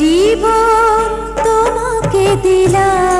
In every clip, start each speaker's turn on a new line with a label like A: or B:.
A: জীবন তোমাকে দিলাম।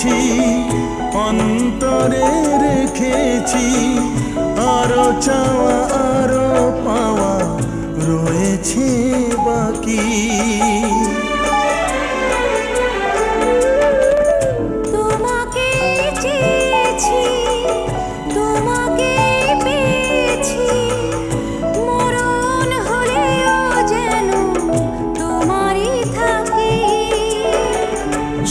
B: দেখেছি অন্তরে রেখেছি আরও চাওয়া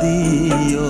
A: দিও।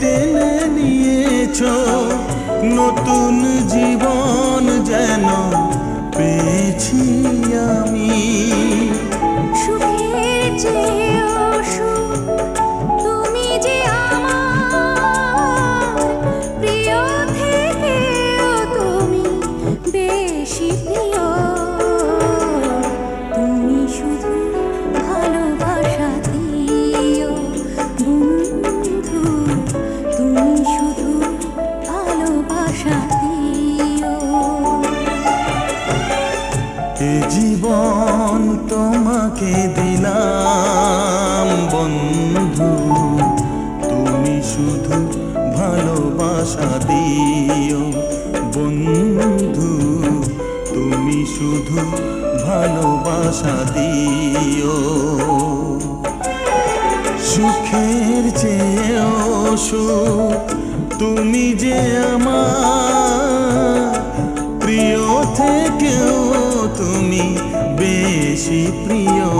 B: টেনে নিয়েছ। নতুন জীবন যেন তোমাকে দিলাম, বন্ধু। তুমি শুধু ভালোবাসা দিও, বন্ধু। তুমি শুধু ভালোবাসা দিও। সুখের চেয়েও সুখ, তুমি যে আমার প্রিয় থেকেও তুমি বেশি প্রিয়।